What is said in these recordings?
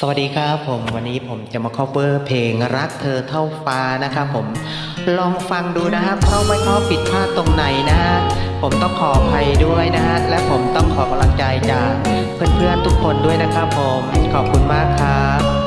สวัสดีครับผมวันนี้ผมจะมา cover เพลงรักเธอเท่าฟ้านะครับผมลองฟังดูนะครับเพราะไม่ชอบผิดพลาดตรงไหนนะฮะผมต้องขออภัยด้วยนะฮะและผมต้องขอกำลังใจจากเพื่อนๆทุกคนด้วยนะครับผมขอบคุณมากครับ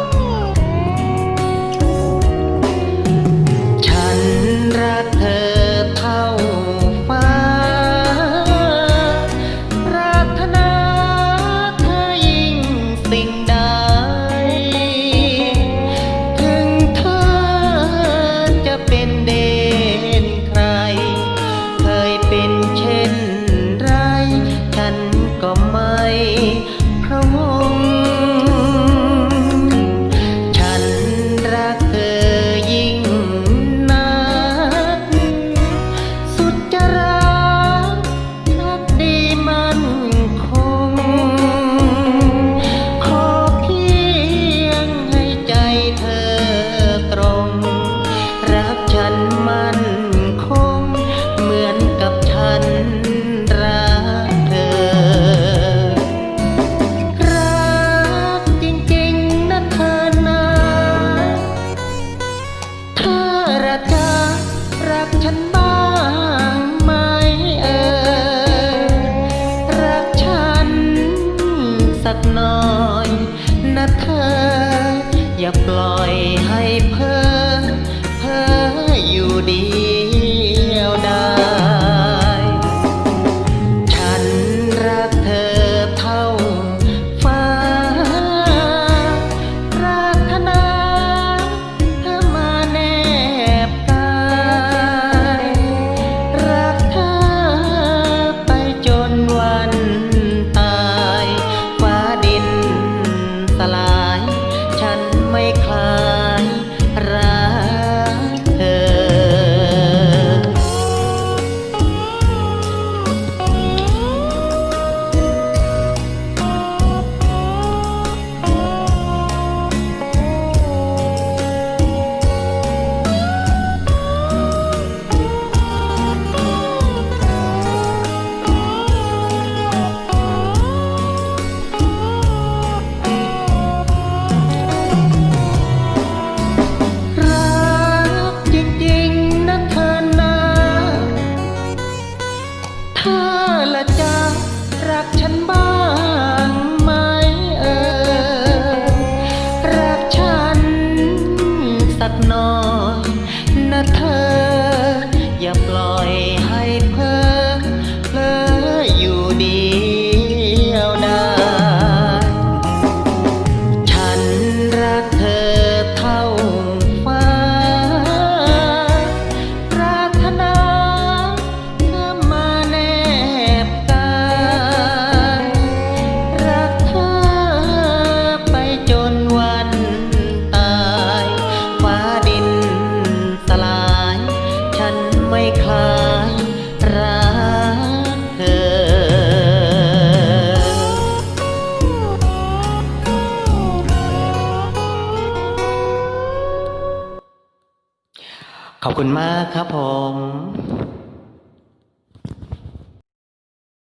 น้อยนะเธอ อย่าปล่อย เธอละจะรักฉันบ้าง คลายรักเธอ ขอบคุณมากครับผม